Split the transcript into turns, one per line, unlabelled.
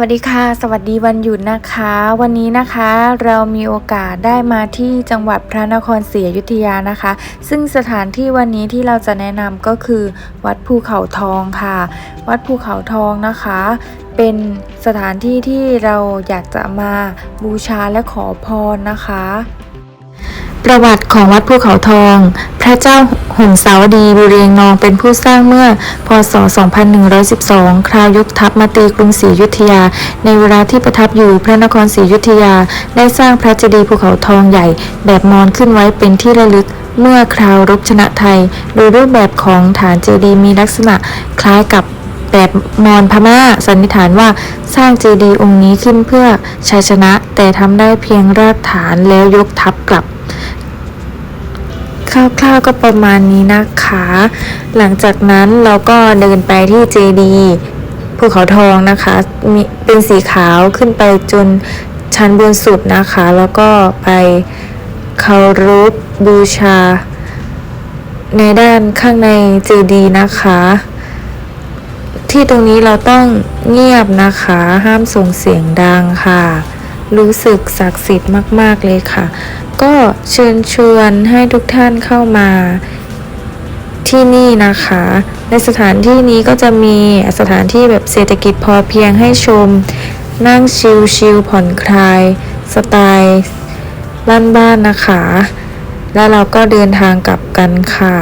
วัสดีค่ะ สวัสดีวันหยุดนะคะ วันนี้นะคะเรามีโอกาสได้มาที่จังหวัดพระนครศรีอยุธยานะคะ ซึ่งสถานที่วันนี้ที่เราจะแนะนำก็คือ วัดภูเขาทองค่ะ วัดภูเขาทองนะคะ เป็นสถานที่ที่เราอยากจะมาบูชาและขอพรนะคะ ประวัติของวัดภูเขาทอง พระเจ้าหงสาวดีบุเรียงนองเป็นผู้สร้างเมื่อ พศ 2112 คราวยกทัพมาตีกรุงศรีอยุธยา ในเวลาที่ประทับอยู่พระนครศรีอยุธยา ได้สร้างพระเจดีย์ภูเขาทองใหญ่ แบบมอญขึ้นไว้เป็นที่ระลึกเมื่อคราวรบชนะไทย โดยรูปแบบของฐานเจดีย์มีลักษณะคล้ายกับแบบมอญพม่าสันนิษฐานว่าสร้างเจดีย์องค์นี้ขึ้นเพื่อชัยชนะ แต่ทำได้เพียงรากฐานแล้วยกทัพกลับ คร่าวๆก็ประมาณนี้นะคะ หลังจากนั้นเราก็เดินไปที่เจดีภูเขาทองนะคะมีเป็นสีขาวขึ้นไปจนชั้นบนสุดนะคะ แล้วก็ไปเคารพบูชา ในด้านข้างในเจดีนะคะ ที่ตรงนี้เราต้องเงียบนะคะ ห้ามส่งเสียงดังค่ะ รู้สึกศักดิ์สิทธิ์มาก ๆ เลยค่ะ ก็เชิญชวนให้ทุกท่านเข้ามาที่นี่นะคะ ในสถานที่นี้ก็จะมีสถานที่แบบเศรษฐกิจพอเพียงให้ชม นั่งชิลๆผ่อนคลาย สไตล์บ้านๆนะคะ แล้วเราก็เดินทางกลับกันค่ะ